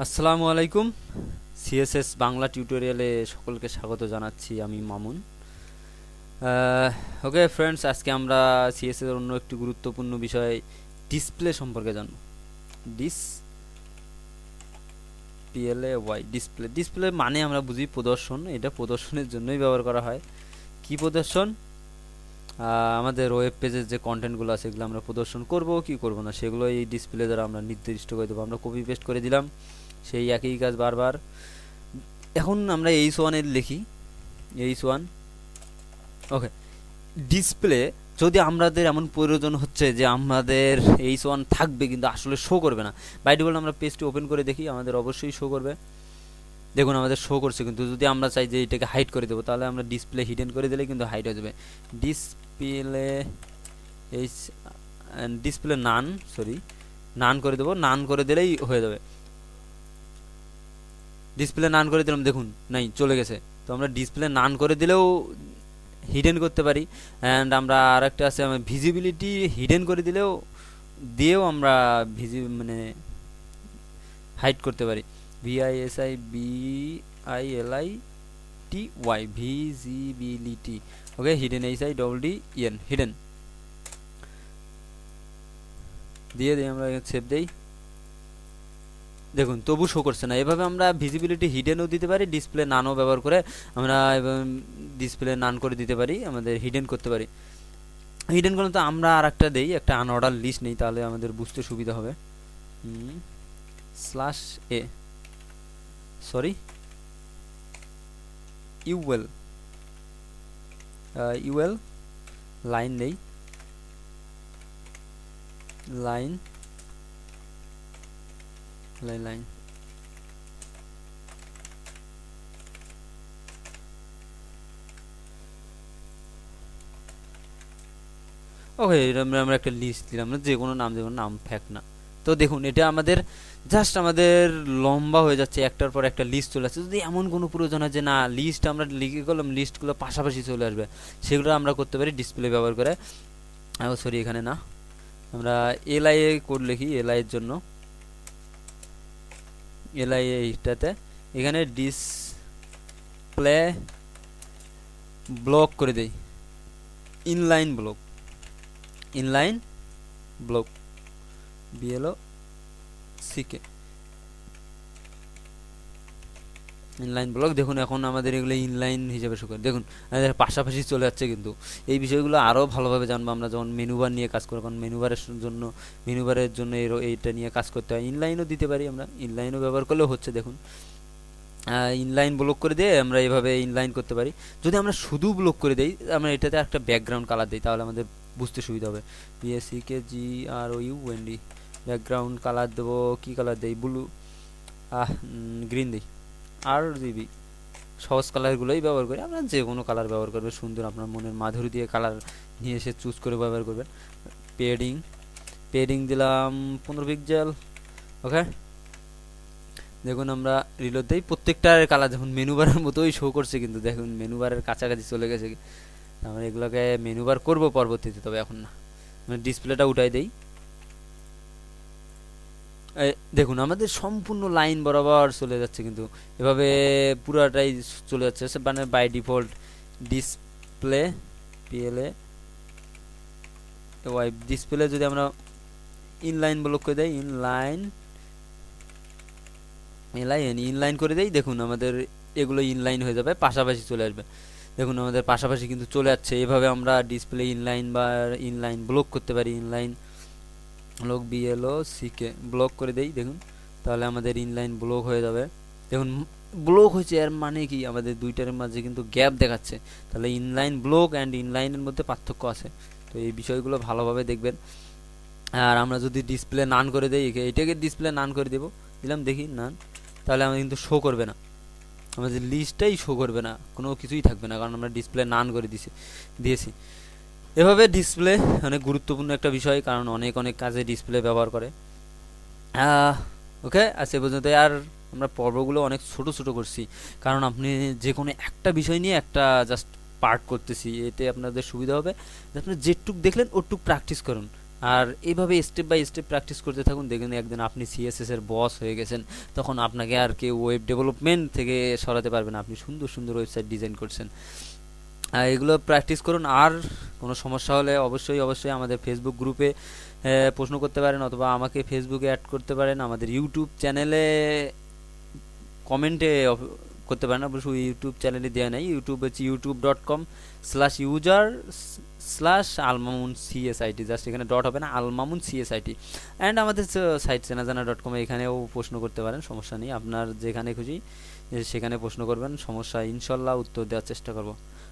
আসসালামু আলাইকুম। সিএসএস বাংলা টিউটোরিয়ালে সকলকে স্বাগত জানাচ্ছি আমি মামুন। ওকে ফ্রেন্ডস আজকে আমরা সিএসএস এর অন্য একটি গুরুত্বপূর্ণ বিষয় ডিসপ্লে সম্পর্কে জানব। Dis P L A Y display display মানে আমরা বুঝি প্রদর্শন, এটা প্রদর্শনের জন্যই ব্যবহার করা হয়। কি প্রদর্শন? আমাদের ওয়েব পেজের যে কন্টেন্টগুলো আছে সেগুলো আমরা প্রদর্শন করব, কি করব না, সেগুলো এই ডিসপ্লে দ্বারা আমরা নির্দিষ্ট করে দেবো। আমরা কপি পেস্ট করে দিলাম। সেই একই কাজ বারবার। এখন আমরা এইচ ওয়ানের লিখি। এইচ ওয়ান ওকে ডিসপ্লে যদি আমাদের এমন প্রয়োজন হচ্ছে যে আমাদের এইচ ওয়ান থাকবে কিন্তু আসলে শো করবে না। বাই ডিফল্ট আমরা পেজটি ওপেন করে দেখি, আমাদের অবশ্যই শো করবে। দেখুন, আমাদের শো করছে কিন্তু যদি আমরা চাই যে এটাকে হাইড করে দেবো, তাহলে আমরা ডিসপ্লে হিডেন করে দিলে কিন্তু হাইড হয়ে যাবে। Display H display none sorry none করে দেবো। নান করে দিলেই হয়ে যাবে। ডিসপ্লে নান করে দিলাম, দেখুন, নাই, চলে গেছে। তো আমরা ডিসপ্লে নান করে দিলেও হিডেন করতে পারি। অ্যান্ড আমরা আর একটা আছে ভিজিবিলিটি হিডেন করে দিলেও, দিয়েও আমরা ভিজি মানে হাইড করতে পারি। V I S I B I L I T Y visibility okay hidden H I double D E N hidden দিয়ে দিই, আমরা সেভ দেই। দেখুন, তবু শো করছে না। এভাবে আমরা ভিজিবিলিটি হিডেনও দিতে পারি ডিসপ্লে নানও ব্যবহার করে আমরা ডিসপ্লে নান করে দিতে পারি, আমাদের হিডেন করতে পারি। হিডেন করলে তো আমরা আর একটা দেই, একটা আনঅর্ডার লিস্ট নেই, তাহলে আমাদের বুঝতে সুবিধা হবে। Slash A sorry U L U L line নেই। লাইন লাইন লাইন ওকে আমরা একটা লিস্ট দিলাম না, যে কোনো নাম দেবো নাম ফ্যাক না। তো দেখুন, এটা আমাদের জাস্ট আমাদের লম্বা হয়ে যাচ্ছে, একটার পর একটা লিস্ট চলে আসছে। যদি এমন কোনো প্রয়োজন হয় যে না লিস্ট আমরা লিখে গেলাম লিস্টগুলো পাশাপাশি চলে আসবে, সেগুলো আমরা করতে পারি ডিসপ্লে ব্যবহার করে। সরি এখানে না, আমরা এলআই কোড লিখি এলআই এর জন্য। এলআই এইটাতে এখানে ডিসপ্লে ব্লক করে দেই। Inline block inline block B L O C K inline block দেখুন এখন আমাদের এগুলো ইনলাইন হিসেবে শুকার দেখুন, আমাদের পাশাপাশি চলে যাচ্ছে কিন্তু। এই বিষয়গুলো আরও ভালোভাবে জানব আমরা যখন মেনুবার নিয়ে কাজ করব, কারণ মেনুবারের জন্য মেনুবারের জন্য এইটা নিয়ে কাজ করতে হয়। ইনলাইনও দিতে পারি আমরা ইনলাইনও ব্যবহার করলেও হচ্ছে, দেখুন। ইনলাইন ব্লক করে দিয়ে আমরা এইভাবে ইনলাইন করতে পারি। যদি আমরা শুধু ব্লক করে দিই, আমরা এটাতে একটা ব্যাকগ্রাউন্ড কালার দিই, তাহলে আমাদের বুঝতে সুবিধা হবে। PSC K G R O U N D background colour দেবো, কী কালার দেই? ব্লু আহ গ্রিন দিই। আর জিবি সহজ কালারগুলোই ব্যবহার করি। আপনার যে কোনো কালার ব্যবহার করবে সুন্দর আপনার মনের মাধুরী দিয়ে কালার নিয়ে এসে চুজ করে ব্যবহার করবেন। পেডিং পেডিং দিলাম পনেরো পিকজেল ওকে দেখুন আমরা রিলোড দিই। প্রত্যেকটার কালার দেখুন মেনুবারের মতোই শো করছে কিন্তু, দেখুন মেনুবারের কাছাকাছি চলে গেছে। আমরা এগুলোকে মেনুবার করব পরবর্তীতে, তবে এখন না। মানে ডিসপ্লেটা উঠাই দেই। দেখুন, আমাদের সম্পূর্ণ লাইন বরাবর চলে যাচ্ছে কিন্তু। এভাবে পুরাটাই চলে যাচ্ছে। মানে by default display P L A Y display যদি আমরা ইনলাইন ব্লক করে দেই ইনলাইন এলাইন ইনলাইন করে দেই, দেখুন, আমাদের এগুলো ইনলাইন হয়ে যাবে, পাশাপাশি চলে আসবে। দেখুন, আমাদের পাশাপাশি কিন্তু চলে যাচ্ছে। এভাবে আমরা ডিসপ্লে ইনলাইন বা ইনলাইন ব্লক করতে পারি inline block B L O C K block করে দেই, দেখুন। তাহলে আমাদের ইনলাইন ব্লক হয়ে যাবে। দেখুন ব্লক হয়েছে এর মানে কি? আমাদের দুইটার মাঝে কিন্তু গ্যাপ দেখাচ্ছে। তাহলে ইনলাইন ব্লক অ্যান্ড ইনলাইনের মধ্যে পার্থক্য আছে। তো এই বিষয়গুলো ভালোভাবে দেখবেন। আর আমরা যদি ডিসপ্লে নান করে দেই এটাকে ডিসপ্লে নান করে দেবো। দিলাম, দেখি নান তাহলে আমাদের কিন্তু শো করবে না। আমাদের লিস্টটাই শো করবে না। কোনো কিছুই থাকবে না, কারণ আমরা ডিসপ্লে নান করে দিছি দিয়েছি। এভাবে ডিসপ্লে অনেক গুরুত্বপূর্ণ একটা বিষয়, কারণ অনেক অনেক কাজে ডিসপ্লে ব্যবহার করে। ওকে আর সে পর্যন্ত আর আমরা পর্বগুলো অনেক ছোট ছোট করছি। কারণ আপনি যে কোনো একটা বিষয় নিয়ে একটা জাস্ট পার্ট করতেছি, এতে আপনাদের সুবিধা হবে। আপনি যেটুক দেখলেন, ওটুক প্র্যাকটিস করুন। আর এইভাবে স্টেপ বাই স্টেপ প্র্যাকটিস করতে থাকুন। দেখুন, একদিন আপনি সিএসএস এর বস হয়ে গেছেন। তখন আপনাকে আর কেউ ওয়েব ডেভেলপমেন্ট থেকে সরাতে পারবেন আপনি সুন্দর সুন্দর ওয়েবসাইট ডিজাইন করছেন। এগুলো প্র্যাকটিস করুন। আর কোনো সমস্যা হলে অবশ্যই অবশ্যই আমাদের ফেসবুক গ্রুপে প্রশ্ন করতে পারেন অথবা আমাকে ফেসবুকে অ্যাড করতে পারেন। আমাদের ইউটিউব চ্যানেলে কমেন্টে করতে পারেন। অবশ্যই ইউটিউব চ্যানেলে দেওয়া নেই। ইউটিউব হচ্ছে YouTube dot com slash user slash Almamun C S I T just এখানে ডট হবে না Almamun C S I T and আমাদের সাইট চেনাজানা ডট কমে এখানেও প্রশ্ন করতে পারেন, সমস্যা নেই। আপনার যেখানে খুশি, সেখানে প্রশ্ন করবেন, সমস্যা ইনশাল্লাহ উত্তর দেওয়ার চেষ্টা করব।